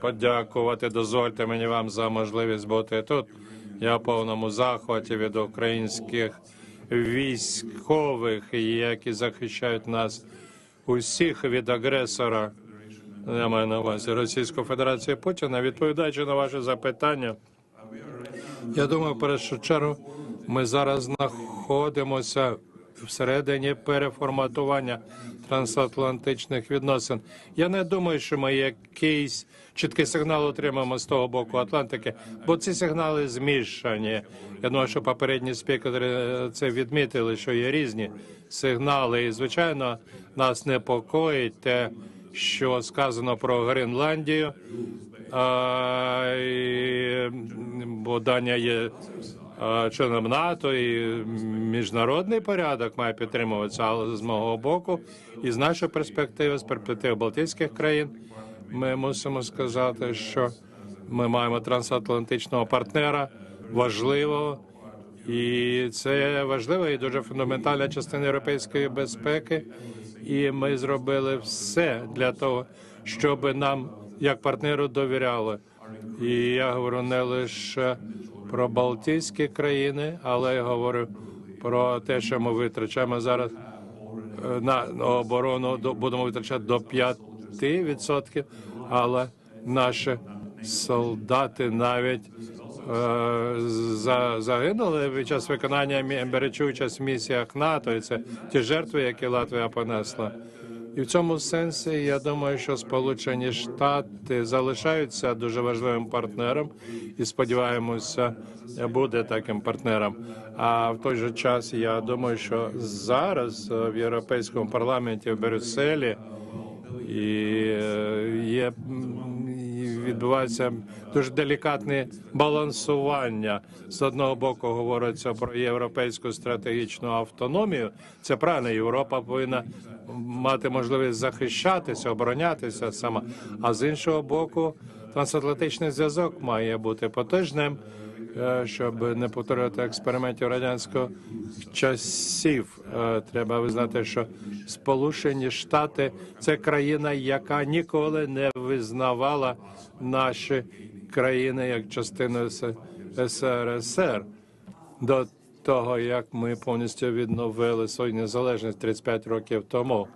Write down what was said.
подякувати. Дозвольте мені вам за можливість бути тут. Я в повному захваті від українських військових, які захищають нас усіх від агресора. Я маю на увазі Російську Федерацію Путіна. Відповідаючи на ваше запитання, я думаю, в першу чергу ми зараз знаходимося всередині переформатування трансатлантичних відносин. Я не думаю, що ми якийсь чіткий сигнал отримаємо з того боку Атлантики, бо ці сигнали змішані. Я думаю, що попередні спікери це відмітили, що є різні сигнали. І звичайно, нас непокоїть те, що сказано про Гренландію. А, і, бо Данія є членом НАТО і міжнародний порядок має підтримуватися, але з мого боку, і з нашої перспективи, з перспективи Балтійських країн, ми мусимо сказати, що ми маємо трансатлантичного партнера важливого, і це важлива і дуже фундаментальна частина європейської безпеки. І ми зробили все для того, щоб нам як партнеру довіряли. І я говорю не лише про Балтійські країни, але я говорю про те, що ми витрачаємо зараз е, на оборону. Будемо витрачати до 5%, але наші солдати навіть е, за- загинули під час виконання беручи участь в місіях НАТО. І це ті жертви, які Латвія понесла. І в цьому сенсі я думаю, що Сполучені Штати залишаються дуже важливим партнером і сподіваємося, буде таким партнером. А в той же час я думаю, що зараз в Європейському парламенті в Брюсселі і е, є відбувається дуже делікатне балансування. З одного боку говориться про європейську стратегічну автономію. Це правильно. Європа повинна мати можливість захищатися, оборонятися сама. А з іншого боку, трансатлантичний зв'язок має бути потижнем. Е, Щоб не повторювати експериментів радянського часів, Е, треба визнати, що Сполучені Штати це країна, яка ніколи не визнавала наші країни як частину СРСР до того, як ми повністю відновили свою незалежність 35 років тому.